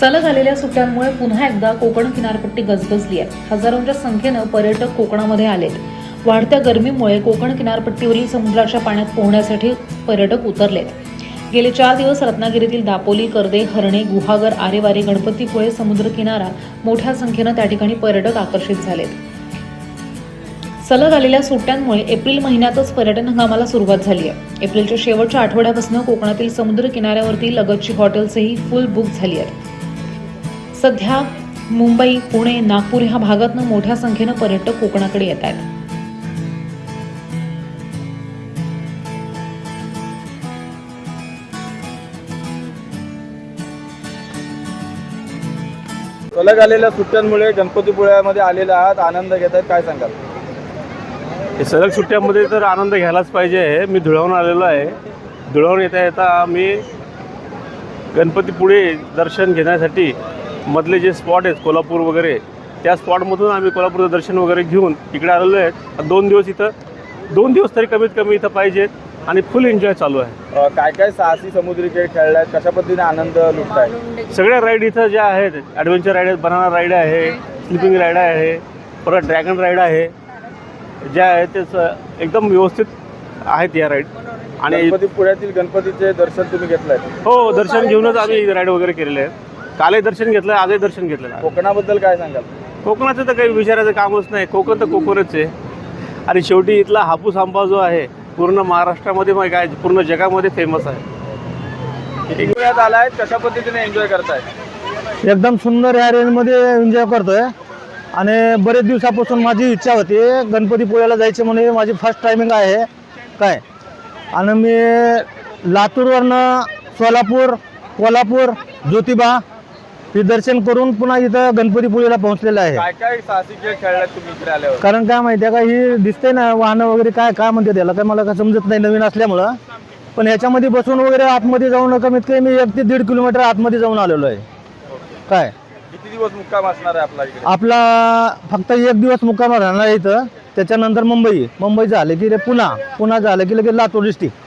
सलग आलेल्या सुट्ट्यांमुळे पुन्हा एकदा कोकण किनारपट्टी गजबजली आहे. हजारोंच्या संख्येनं पर्यटक कोकणामध्ये आलेत. वाढत्या गरमीमुळे कोकण किनारपट्टीवरील समुद्राच्या पाण्यात पोहण्यासाठी पर्यटक उतरलेत. गेले चार दिवस रत्नागिरीतील दापोली कर्दे हरणे गुहागर आरेवारे गणपतीपुळे समुद्र किनारा मोठ्या संख्येनं त्या ठिकाणी पर्यटक आकर्षित झालेत. सलग आलेल्या सुट्ट्यांमुळे एप्रिल महिन्यातच पर्यटन हंगामाला सुरुवात झाली आहे. एप्रिलच्या शेवटच्या आठवड्यापासून कोकणातील समुद्र किनाऱ्यावरती लगतची हॉटेल्सही फुल बुक झाली आहेत. सध्या मुंबई पुणे नागपूर ह्या भागातनं मोठ्या संख्येनं पर्यटक कोकणाकडे येत आहेत. सलग आलेल्या सुट्ट्यांमुळे गणपतीपुळ्यामध्ये आलेले आहात आनंद घेत आहेत काय सांगाल? हे सलग सुट्ट्यामध्ये तर आनंद घ्यायलाच पाहिजे मी धुळवून आलेलो आहे. धुळवून येता येता आम्ही गणपतीपुळे दर्शन घेण्यासाठी मधले जे स्पॉट आहेत कोल्हापूर वगैरे त्या स्पॉटमधून आम्ही कोल्हापूरचं दर्शन वगैरे घेऊन इकडे आलेलो आहे. दोन दिवस इथं दोन दिवस तरी कमीत कमी इथं पाहिजेत आणि फुल एन्जॉय चालू आहे. काय काय साहसी समुद्री खेळ खेळलाय? कशा पद्धतीने आनंद लुटताय? सगळ्या राईड इथं ज्या आहेत ॲडव्हेंचर राईड आहेत बनाना राईड आहे स्लिपिंग राईड आहे परत ड्रॅगन राईड आहे ज्या आहेत ते स- एकदम व्यवस्थित आहेत या राईड आणि गणपतीपुळ्यातील गणपतीचे दर्शन तुम्ही घेतलंय? हो दर्शन घेऊनच आम्ही राईड वगैरे केलेले आहेत. कालही दर्शन घेतलं आजही दर्शन घेतलेलं आहे. कोकणाबद्दल काय सांगाल? कोकणाचं तर काही विचारायचं कामच नाही. कोकण तर कोकणच आहे. आणि शेवटी इथला हापूस आंबा जो आहे पूर्ण महाराष्ट्रामध्ये मग काय पूर्ण जगामध्ये फेमस आहे. आलाय कशा पद्धतीने एन्जॉय करताय? एकदम सुंदर या रेंजमध्ये एन्जॉय करतोय. आणि बरेच दिवसापासून माझी इच्छा होती गणपतीपुळ्याला जायची म्हणजे माझी फर्स्ट टायमिंग आहे. काय? आणि मी लातूरवरनं सोलापूर कोल्हापूर ज्योतिबा हे दर्शन करून पुन्हा इथं गणपतीपुळेला पोहोचलेलं आहे. काय काय साहसी खेळ खेळलाय तुम्ही इकडे आल्यावर? कारण काय माहिती आहे का ही दिसते ना वाहनं वगैरे काय काय म्हणते त्याला काय मला काय समजत नाही नवीन असल्यामुळं. पण ह्याच्यामध्ये बसून वगैरे आतमध्ये जाऊन कमीत कमी एक ते दीड किलोमीटर आतमध्ये जाऊन आलेलो आहे. काय? किती दिवस मुक्काम असणार आहे आपला इकडे? आपला फक्त एक दिवस मुक्काम राहणार आहे इथं. त्याच्यानंतर मुंबई. मुंबई झाले की रे पुन्हा पुन्हा झालं की लगेच लातूर डिस्ट्रिक्ट